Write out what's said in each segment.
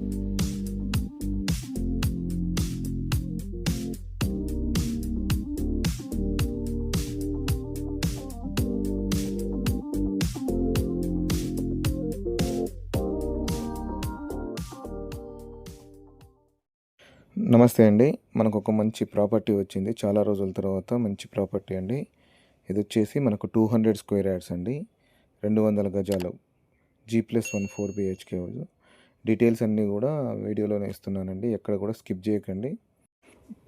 నమస్తే అండి. మనకు ఒక మంచి ప్రాపర్టీ వచ్చింది. చాలా రోజుల తర్వాత మంచి ప్రాపర్టీ అండి. ఇది వచ్చేసి మనకు టూ హండ్రెడ్ స్క్వేర్ యార్డ్స్ అండి. రెండు వందల గజాలు. G plus one four BHK details అన్నీ కూడా వీడియోలోనే ఇస్తున్నానండి. ఎక్కడ కూడా స్కిప్ చేయకండి.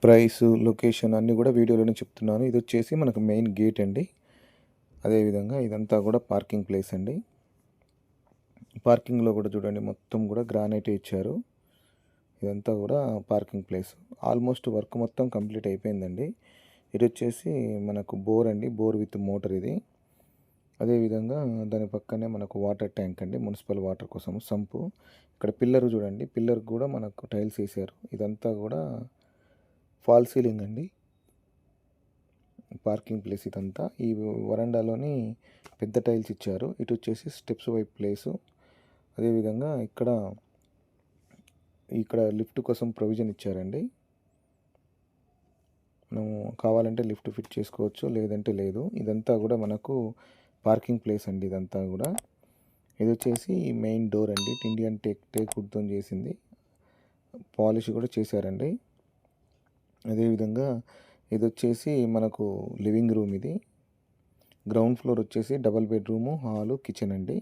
ప్రైస్ లొకేషన్ అన్నీ కూడా వీడియోలోనే చెప్తున్నాను. ఇది వచ్చేసి మనకు మెయిన్ గేట్ అండి. అదేవిధంగా ఇదంతా కూడా పార్కింగ్ ప్లేస్ అండి. పార్కింగ్లో కూడా చూడండి మొత్తం కూడా గ్రానైట్ ఇచ్చారు. ఇదంతా కూడా పార్కింగ్ ప్లేస్. ఆల్మోస్ట్ వర్క్ మొత్తం కంప్లీట్ అయిపోయిందండి. ఇది వచ్చేసి మనకు బోర్ అండి. బోర్ విత్ మోటార్ ఇది. అదేవిధంగా దాని పక్కనే మనకు వాటర్ ట్యాంక్ అండి మున్సిపల్ వాటర్ కోసం సంపు. ఇక్కడ పిల్లర్ చూడండి పిల్లర్ కూడా మనకు టైల్స్ వేసారు. ఇదంతా కూడా ఫాల్ సీలింగ్ అండి. పార్కింగ్ ప్లేస్ ఇదంతా. ఈ వరండాలోని పెద్ద టైల్స్ ఇచ్చారు. ఇటు వచ్చేసి స్టెప్స్ వైపు ప్లేసు. అదేవిధంగా ఇక్కడ ఇక్కడ లిఫ్ట్ కోసం ప్రొవిజన్ ఇచ్చారండి. మనం కావాలంటే లిఫ్ట్ ఫిట్ చేసుకోవచ్చు లేదంటే లేదు. ఇదంతా కూడా మనకు పార్కింగ్ ప్లేస్ అండి ఇదంతా కూడా. ఇది వచ్చేసి మెయిన్ డోర్ అండి. ఇండియన్ టేక్ టేక్ ఉడ్తో చేసింది. పాలిష్ కూడా చేశారండి. అదేవిధంగా ఇది వచ్చేసి మనకు లివింగ్ రూమ్ ఇది. గ్రౌండ్ ఫ్లోర్ వచ్చేసి డబల్ బెడ్రూము హాలు కిచెన్ అండి.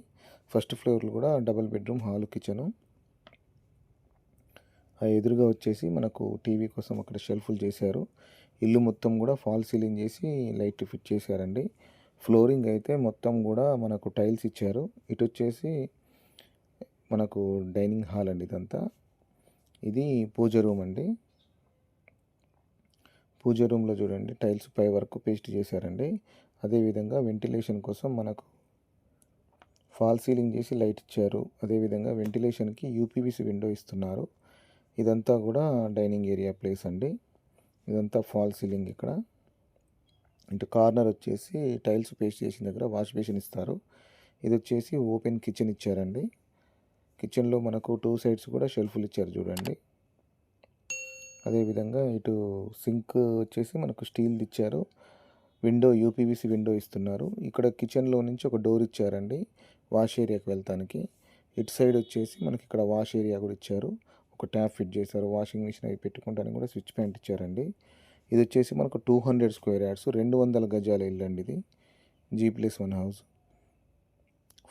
ఫస్ట్ ఫ్లోర్లో కూడా డబల్ బెడ్రూమ్ హాలు కిచెను. ఆ ఎదురుగా వచ్చేసి మనకు టీవీ కోసం అక్కడ షెల్ఫ్లు చేశారు. ఇల్లు మొత్తం కూడా ఫాల్ సీలింగ్ చేసి లైట్ ఫిట్ చేశారండి. ఫ్లోరింగ్ అయితే మొత్తం కూడా మనకు టైల్స్ ఇచ్చారు. ఇటు వచ్చేసి మనకు డైనింగ్ హాల్ అండి ఇదంతా. ఇది పూజ రూమ్ అండి. పూజ రూమ్లో చూడండి టైల్స్ పై వరకు పేస్ట్ చేశారండి. అదేవిధంగా వెంటిలేషన్ కోసం మనకు ఫాల్ సీలింగ్ చేసి లైట్ ఇచ్చారు. అదేవిధంగా వెంటిలేషన్కి యూపీవీసీ విండో ఇస్తున్నారు. ఇదంతా కూడా డైనింగ్ ఏరియా ప్లేస్ అండి. ఇదంతా ఫాల్ సీలింగ్ ఇక్కడ. ఇటు కార్నర్ వచ్చేసి టైల్స్ పేస్ట్ చేసిన దగ్గర వాష్ బేసిన్ ఇస్తారు. ఇది వచ్చేసి ఓపెన్ కిచెన్ ఇచ్చారండి. కిచెన్లో మనకు టూ సైడ్స్ కూడా షెల్ఫ్లు ఇచ్చారు చూడండి. అదేవిధంగా ఇటు సింక్ వచ్చేసి మనకు స్టీల్ ఇచ్చారు. విండో యూపీవీసీ విండో ఇస్తున్నారు. ఇక్కడ కిచెన్లో నుంచి ఒక డోర్ ఇచ్చారండి వాష్ ఏరియాకి వెళ్తానికి. ఇటు సైడ్ వచ్చేసి మనకి ఇక్కడ వాష్ ఏరియా కూడా ఇచ్చారు. ఒక ట్యాప్ ఫిట్ చేశారు వాషింగ్ మిషన్ అవి పెట్టుకుంటానికి కూడా స్విచ్ ప్యాంట్ ఇచ్చారండి. ఇది వచ్చేసి మనకు టూ హండ్రెడ్ స్క్వేర్ యార్డ్స్ రెండు వందల గజాల ఇల్లు అండి ఇది. G plus one house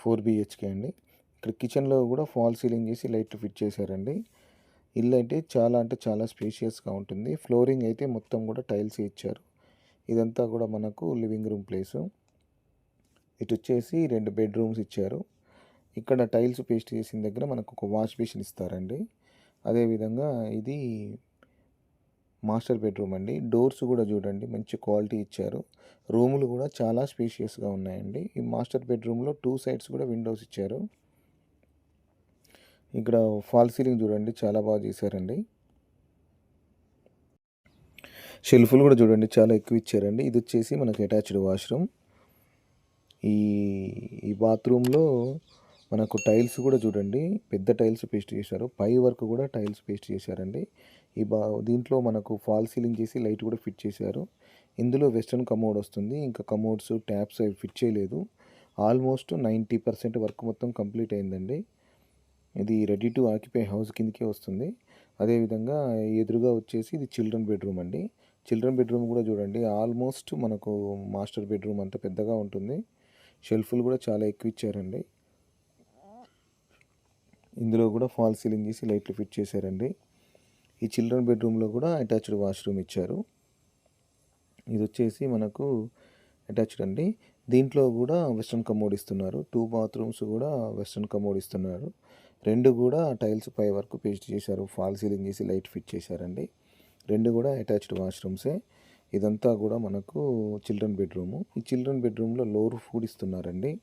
four BHK అండి. ఇక్కడ కిచెన్లో కూడా ఫాల్ సీలింగ్ చేసి లైట్ ఫిట్ చేశారండి. ఇల్లు అయితే చాలా అంటే చాలా స్పేషియస్గా ఉంటుంది. ఫ్లోరింగ్ అయితే మొత్తం కూడా టైల్స్ ఇచ్చారు. ఇదంతా కూడా మనకు లివింగ్ రూమ్ ప్లేసు. ఇటు వచ్చేసి రెండు బెడ్రూమ్స్ ఇచ్చారు. ఇక్కడ టైల్స్ పేస్ట్ చేసిన దగ్గర మనకు ఒక వాష్ బేసిన్ ఇస్తారండి. అదేవిధంగా ఇది మాస్టర్ బెడ్రూమ్ అండి. డోర్స్ కూడా చూడండి మంచి క్వాలిటీ ఇచ్చారు. రూములు కూడా చాలా స్పేషియస్గా ఉన్నాయండి. ఈ మాస్టర్ బెడ్రూమ్లో టూ సైడ్స్ కూడా విండోస్ ఇచ్చారు. ఇక్కడ ఫాల్ సీలింగ్ చూడండి చాలా బాగా చేశారండి. షెల్ఫ్లు కూడా చూడండి చాలా ఎక్కువ ఇచ్చారండి. ఇది వచ్చేసి మనకు అటాచ్డ్ వాష్రూమ్. ఈ ఈ బాత్రూంలో మనకు టైల్స్ కూడా చూడండి పెద్ద టైల్స్ పేస్ట్ చేశారు. పై వరకు కూడా టైల్స్ పేస్ట్ చేశారండి. ఈ బా దీంట్లో మనకు ఫాల్ సీలింగ్ చేసి లైట్ కూడా ఫిట్ చేశారు. ఇందులో వెస్ట్రన్ కమోడ్ వస్తుంది. ఇంకా కమోడ్స్ ట్యాప్స్ అవి ఫిట్ చేయలేదు. ఆల్మోస్ట్ నైంటీ పర్సెంట్ వర్క్ మొత్తం కంప్లీట్ అయిందండి. ఇది రెడీ టు ఆక్యుపై హౌస్ కిందకే వస్తుంది. అదేవిధంగా ఎదురుగా వచ్చేసి ఇది చిల్డ్రన్ బెడ్రూమ్ అండి. చిల్డ్రన్ బెడ్రూమ్ కూడా చూడండి. ఆల్మోస్ట్ మనకు మాస్టర్ బెడ్రూమ్ అంత పెద్దగా ఉంటుంది. షెల్ఫ్లు కూడా చాలా ఎక్కువ ఇచ్చారండి. ఇందులో కూడా ఫాల్ సీలింగ్ చేసి లైట్లు ఫిట్ చేశారండి. ఈ చిల్డ్రన్ బెడ్రూమ్లో కూడా అటాచ్డ్ వాష్రూమ్ ఇచ్చారు. ఇది వచ్చేసి మనకు అటాచ్డ్ అండి. దీంట్లో కూడా వెస్ట్రన్ కమోడ్ ఇస్తున్నారు. టూ బాత్రూమ్స్ కూడా వెస్ట్రన్ కమోడ్ ఇస్తున్నారు. రెండు కూడా టైల్స్ పై వరకు పేస్ట్ చేశారు. ఫాల్ సీలింగ్ చేసి లైట్ ఫిట్ చేశారండి. రెండు కూడా అటాచ్డ్ వాష్రూమ్సే. ఇదంతా కూడా మనకు చిల్డ్రన్ బెడ్రూము. ఈ చిల్డ్రన్ బెడ్రూమ్లో లోర్ ఫుడ్ ఇస్తున్నారండి.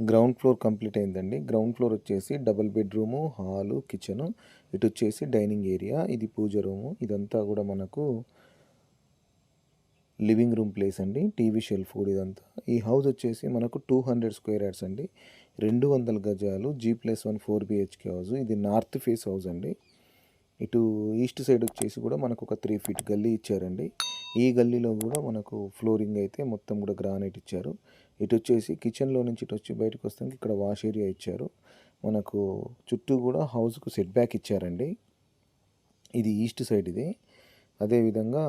గ్రౌండ్ ఫ్లోర్ కంప్లీట్ అయిందండి. గ్రౌండ్ ఫ్లోర్ వచ్చేసి డబుల్ బెడ్రూము హాలు కిచెను. ఇటు వచ్చేసి డైనింగ్ ఏరియా ఇది పూజ రూము. ఇదంతా కూడా మనకు లివింగ్ రూమ్ ప్లేస్ అండి. టీవీ షెల్ఫ్ కూడా ఇదంతా. ఈ హౌస్ వచ్చేసి మనకు టూ హండ్రెడ్ స్క్వేర్ యార్డ్స్ అండి. రెండు వందల గజాలు G plus one four BHK house. ఇది నార్త్ ఫేస్ హౌస్ అండి. ఇటు ఈస్ట్ సైడ్ వచ్చేసి కూడా మనకు ఒక త్రీ ఫీట్ గల్లీ ఇచ్చారండి. ఈ గల్లీలో కూడా మనకు ఫ్లోరింగ్ అయితే మొత్తం కూడా గ్రానైట్ ఇచ్చారు. ఇటు వచ్చేసి కిచెన్లో నుంచి ఇటు వచ్చి బయటకు వస్తానికి ఇక్కడ వాష్ ఏరియా ఇచ్చారు. మనకు చుట్టూ కూడా హౌస్కు సెట్ బ్యాక్ ఇచ్చారండి. ఇది ఈస్ట్ సైడ్ ఇది. అదేవిధంగా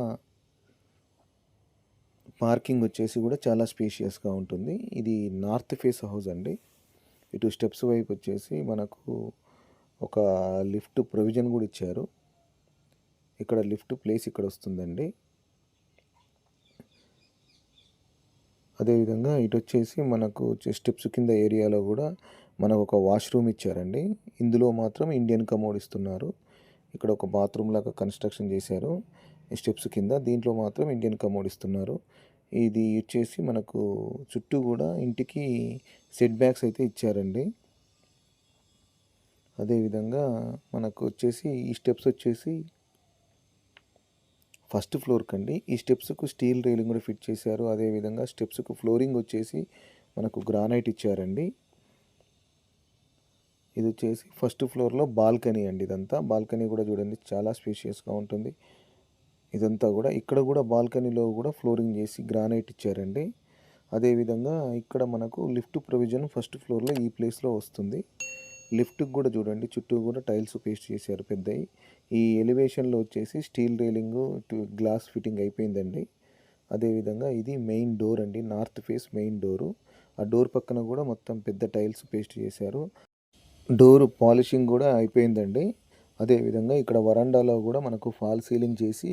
పార్కింగ్ వచ్చేసి కూడా చాలా స్పేషియస్గా ఉంటుంది. ఇది నార్త్ ఫేస్ హౌస్ అండి. ఇటు స్టెప్స్ వైపు వచ్చేసి మనకు ఒక లిఫ్ట్ ప్రొవిజన్ కూడా ఇచ్చారు. ఇక్కడ లిఫ్ట్ ప్లేస్ ఇక్కడ వస్తుందండి అదేవిధంగా ఇటు వచ్చేసి మనకు స్టెప్స్ కింద ఏరియాలో కూడా మనకు ఒక వాష్రూమ్ ఇచ్చారండి. ఇందులో మాత్రం ఇండియన్ కమోడ్ ఇస్తున్నారు. ఇక్కడ ఒక బాత్రూమ్ లాగా కన్స్ట్రక్షన్ చేశారు. ఈ స్టెప్స్ కింద దీంట్లో మాత్రం ఇండియన్ కమోడ్ ఇస్తున్నారు. ఇది వచ్చేసి మనకు చుట్టూ కూడా ఇంటికి సెట్ బ్యాక్స్ అయితే ఇచ్చారండి. అదేవిధంగా మనకు వచ్చేసి ఈ స్టెప్స్ వచ్చేసి ఫస్ట్ ఫ్లోర్కి అండి ఈ స్టెప్స్కు స్టీల్ రైలింగ్ కూడా ఫిట్ చేశారు. అదేవిధంగా స్టెప్స్కు ఫ్లోరింగ్ వచ్చేసి మనకు గ్రానైట్ ఇచ్చారండి. ఇది వచ్చేసి ఫస్ట్ ఫ్లోర్లో బాల్కనీ అండి ఇదంతా. బాల్కనీ కూడా చూడండి చాలా స్పేషియస్గా ఉంటుంది. ఇదంతా కూడా ఇక్కడ కూడా బాల్కనీలో కూడా ఫ్లోరింగ్ చేసి గ్రానైట్ ఇచ్చారండి. అదేవిధంగా ఇక్కడ మనకు లిఫ్ట్ ప్రొవిజన్ ఫస్ట్ ఫ్లోర్లో ఈ ప్లేస్లో వస్తుంది. లిఫ్ట్కి కూడా చూడండి. చుట్టూ కూడా టైల్స్ పేస్ట్ చేశారు పెద్దవి ఈ ఎలివేషన్లో వచ్చేసి స్టీల్ రైలింగ్ గ్లాస్ ఫిట్టింగ్ అయిపోయిందండి. అదేవిధంగా ఇది మెయిన్ డోర్ అండి. North face main door. ఆ డోర్ పక్కన కూడా మొత్తం పెద్ద టైల్స్ పేస్ట్ చేశారు. డోర్ పాలిషింగ్ కూడా అయిపోయిందండి. అదేవిధంగా ఇక్కడ వరండాలో కూడా మనకు ఫాల్ సీలింగ్ చేసి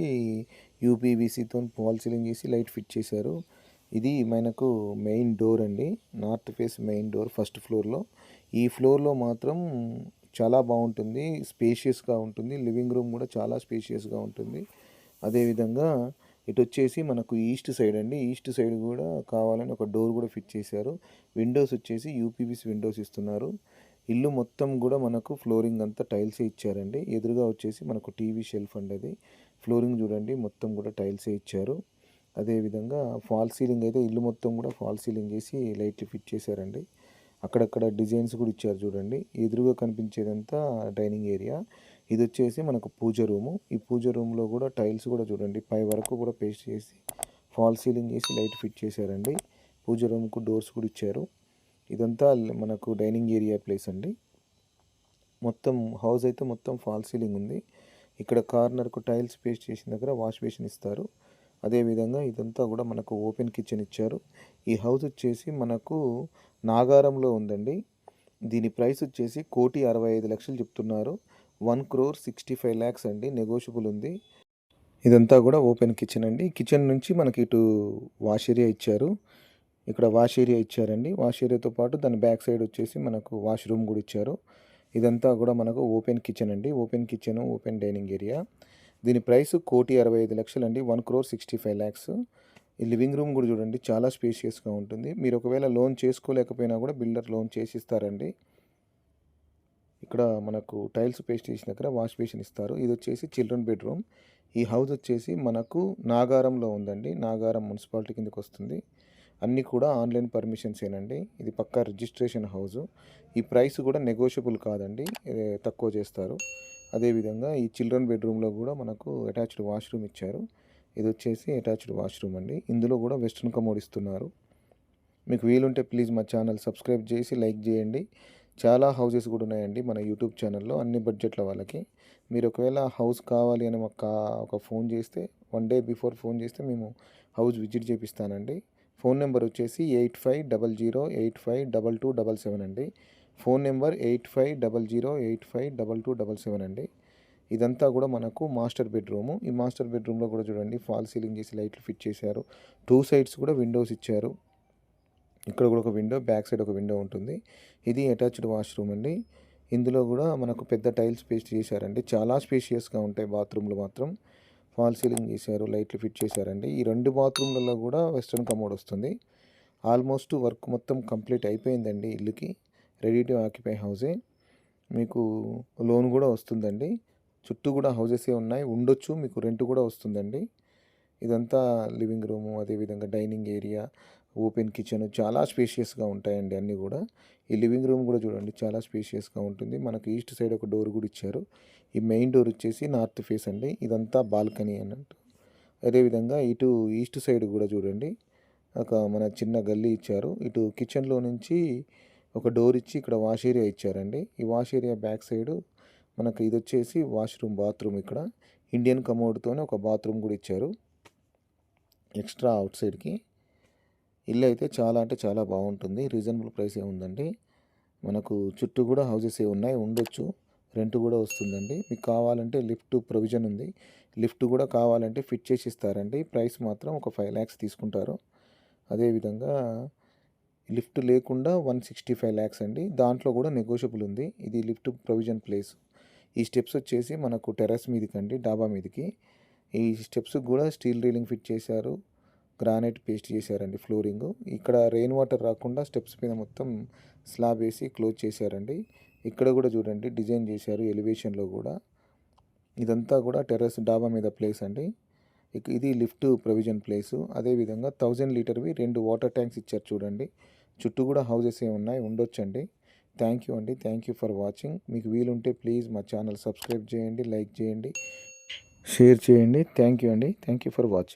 యూపీవీసీతో ఫాల్ సీలింగ్ చేసి లైట్ ఫిట్ చేశారు. ఇది మనకు మెయిన్ డోర్ అండి. North face main door first ఫ్లోర్లో. ఈ ఫ్లోర్లో మాత్రం చాలా బాగుంటుంది. స్పేషియస్గా ఉంటుంది. లివింగ్ రూమ్ కూడా చాలా స్పేషియస్గా ఉంటుంది. అదేవిధంగా ఇటు వచ్చేసి మనకు ఈస్ట్ సైడ్ అండి. ఈస్ట్ సైడ్ కూడా కావాలని ఒక డోర్ కూడా ఫిట్ చేశారు. విండోస్ వచ్చేసి యూపీవీసీ విండోస్ ఇస్తున్నారు. ఇల్లు మొత్తం కూడా మనకు ఫ్లోరింగ్ అంతా టైల్సే ఇచ్చారండి. ఎదురుగా వచ్చేసి మనకు టీవీ షెల్ఫ్ అండి అది ఫ్లోరింగ్ చూడండి మొత్తం కూడా టైల్సే ఇచ్చారు. అదేవిధంగా ఫాల్ సీలింగ్ అయితే ఇల్లు మొత్తం కూడా ఫాల్ సీలింగ్ చేసి లైట్లు ఫిట్ చేశారండి. అక్కడక్కడ డిజైన్స్ కూడా ఇచ్చారు చూడండి. ఎదురుగా కనిపించేదంతా డైనింగ్ ఏరియా. ఇది వచ్చేసి మనకు పూజ రూము. ఈ పూజ రూమ్లో కూడా టైల్స్ కూడా చూడండి. పై వరకు కూడా పేస్ట్ చేసి ఫాల్ సీలింగ్ చేసి లైట్ ఫిట్ చేశారండి. పూజ రూమ్కు డోర్స్ కూడా ఇచ్చారు. ఇదంతా మనకు డైనింగ్ ఏరియా ప్లేస్ అండి. మొత్తం హౌస్ అయితే మొత్తం ఫాల్ సీలింగ్ ఉంది. ఇక్కడ కార్నర్కు టైల్స్ పేస్ట్ చేసిన దగ్గర వాష్ బేసిన్ ఇస్తారు. అదేవిధంగా ఇదంతా కూడా మనకు ఓపెన్ కిచెన్ ఇచ్చారు. ఈ హౌస్ వచ్చేసి మనకు నాగారంలో ఉందండి. దీని ప్రైస్ వచ్చేసి కోటి అరవై ఐదు లక్షలు చెప్తున్నారు. One crore sixty five lakhs అండి నెగోషియబుల్ ఉంది. ఇదంతా కూడా ఓపెన్ కిచెన్ అండి. కిచెన్ నుంచి మనకి ఇటు వాష్ ఏరియా ఇచ్చారు. ఇక్కడ వాష్ ఏరియా ఇచ్చారండి. వాష్ ఏరియాతో పాటు దాని బ్యాక్ సైడ్ వచ్చేసి మనకు వాష్ రూమ్ కూడా ఇచ్చారు. ఇదంతా కూడా మనకు ఓపెన్ కిచెన్ అండి. Open kitchen open dining area. దీని ప్రైస్ కోటి అరవై ఐదు లక్షలు అండి one crore sixty five lakhs. ఈ లివింగ్ రూమ్ కూడా చూడండి చాలా స్పేషియస్గా ఉంటుంది. మీరు ఒకవేళ లోన్ చేసుకోలేకపోయినా కూడా బిల్డర్ లోన్ చేసి ఇస్తారండి ఇక్కడ మనకు టైల్స్ పేస్ట్ చేసిన దగ్గర వాష్ బేసిన్ ఇస్తారు. ఇది వచ్చేసి చిల్డ్రన్ బెడ్రూమ్. ఈ హౌస్ వచ్చేసి మనకు నాగారంలో ఉందండి. నాగారం మున్సిపాలిటీ కిందకి వస్తుంది. అన్నీ కూడా ఆన్లైన్ పర్మిషన్స్ ఏనండి ఇది పక్కా రిజిస్ట్రేషన్ హౌజు ఈ ప్రైస్ కూడా నెగోషియబుల్ కాదండి. తక్కువ చేస్తారు. అదేవిధంగా ఈ చిల్డ్రన్ బెడ్రూమ్లో కూడా మనకు అటాచ్డ్ వాష్రూమ్ ఇచ్చారు. ఇది వచ్చేసి అటాచ్డ్ వాష్రూమ్ అండి. ఇందులో కూడా వెస్ట్రన్ కమోడ్ ఇస్తున్నారు. మీకు వీలుంటే ప్లీజ్ మా ఛానల్ సబ్స్క్రైబ్ చేసి లైక్ చేయండి. చాలా హౌసెస్ కూడా ఉన్నాయండి మన యూట్యూబ్ ఛానల్లో అన్ని బడ్జెట్ల వాళ్ళకి. మీరు ఒకవేళ హౌస్ కావాలి అని ఒక ఒక ఫోన్ చేస్తే వన్ డే బిఫోర్ ఫోన్ చేస్తే మేము హౌస్ విజిట్ చేపిస్తానండి. ఫోన్ నెంబర్ వచ్చేసి eight five double zero eight five double two double seven అండి. Phone number eight five double zero eight five double two double seven అండి. ఇదంతా కూడా మనకు మాస్టర్ బెడ్రూము. ఈ మాస్టర్ బెడ్రూమ్లో కూడా చూడండి ఫాల్ సీలింగ్ చేసి లైట్లు ఫిట్ చేశారు. టూ సైడ్స్ కూడా విండోస్ ఇచ్చారు. ఇక్కడ కూడా ఒక విండో బ్యాక్ సైడ్ ఒక విండో ఉంటుంది. ఇది అటాచ్డ్ వాష్రూమ్ అండి. ఇందులో కూడా మనకు పెద్ద టైల్స్ పేస్ట్ చేశారండి. చాలా స్పేషియస్గా ఉంటాయి బాత్రూమ్లు మాత్రం. ఫాల్ సీలింగ్ చేశారు లైట్లు ఫిట్ చేశారండి. ఈ రెండు బాత్రూమ్లలో కూడా వెస్ట్రన్ కమోడ్ వస్తుంది. ఆల్మోస్ట్ వర్క్ మొత్తం కంప్లీట్ అయిపోయిందండి ఇల్లుకి. రెడీ టు ఆక్యుపై హౌసే మీకు లోన్ కూడా వస్తుందండి. చుట్టూ కూడా హౌజెసే ఉన్నాయి. ఉండొచ్చు మీకు రెంట్ కూడా వస్తుందండి. ఇదంతా లివింగ్ రూము అదేవిధంగా డైనింగ్ ఏరియా ఓపెన్ కిచెన్ చాలా స్పేషియస్గా ఉంటాయండి అన్నీ కూడా. ఈ లివింగ్ రూమ్ కూడా చూడండి చాలా స్పేషియస్గా ఉంటుంది. మనకు ఈస్ట్ సైడ్ ఒక డోర్ కూడా ఇచ్చారు. ఈ మెయిన్ డోర్ వచ్చేసి నార్త్ ఫేస్ అండి. ఇదంతా బాల్కనీ అన్నట్టు. అదేవిధంగా ఇటు ఈస్ట్ సైడ్ కూడా చూడండి. ఒక మన చిన్న గల్లీ ఇచ్చారు. ఇటు కిచెన్లో నుంచి ఒక డోర్ ఇచ్చి ఇక్కడ వాష్ ఏరియా ఇచ్చారండి. ఈ వాష్ ఏరియా బ్యాక్ సైడ్ మనకు ఇది వచ్చేసి వాష్రూమ్ బాత్రూమ్ ఇక్కడ. ఇండియన్ కమోడ్తోనే ఒక బాత్రూమ్ కూడా ఇచ్చారు. ఎక్స్ట్రా అవుట్ సైడ్కి ఇల్లు అయితే చాలా అంటే చాలా బాగుంటుంది. రీజనబుల్ ప్రైసే ఉందండి. మనకు చుట్టూ కూడా హౌజెస్ ఏ ఉన్నాయి. ఉండొచ్చు. రెంట్ కూడా వస్తుందండి. మీకు కావాలంటే లిఫ్ట్ ప్రొవిజన్ ఉంది. లిఫ్ట్ కూడా కావాలంటే ఫిట్ చేసి ఇస్తారండి. ప్రైస్ మాత్రం ఒక ఫైవ్ ల్యాక్స్ తీసుకుంటారు. అదేవిధంగా లిఫ్ట్ లేకుండా వన్ సిక్స్టీ ఫైవ్ ల్యాక్స్ అండి. దాంట్లో కూడా నెగోషియబుల్ ఉంది. ఇది లిఫ్ట్ ప్రొవిజన్ ప్లేస్ ఈ స్టెప్స్ వచ్చేసి మనకు టెర్రస్ మీదకి అండి డాబా మీదకి. ఈ స్టెప్స్ కూడా స్టీల్ రీలింగ్ ఫిట్ చేశారు. గ్రానైట్ పేస్ట్ చేశారండి ఫ్లోరింగ్ ఇక్కడ రెయిన్ వాటర్ రాకుండా స్టెప్స్ మీద మొత్తం స్లాబ్ వేసి క్లోజ్ చేశారండి. ఇక్కడ కూడా చూడండి డిజైన్ చేశారు ఎలివేషన్లో కూడా. ఇదంతా కూడా టెర్రస్ డాబా మీద ప్లేస్ అండి. ఇది లిఫ్ట్ ప్రొవిజన్ ప్లేసు. అదేవిధంగా థౌజండ్ లీటర్వి రెండు వాటర్ ట్యాంక్స్ ఇచ్చారు చూడండి. చుట్టూ కూడా హౌజెస్ ఏ ఉన్నాయి ఉండొచ్చండి. థ్యాంక్ యూ అండి. Thank you for watching. మీకు వీలుంటే ప్లీజ్ మా ఛానల్ సబ్స్క్రైబ్ చేయండి లైక్ చేయండి షేర్ చేయండి. థ్యాంక్ యూ అండి. Thank you for watching.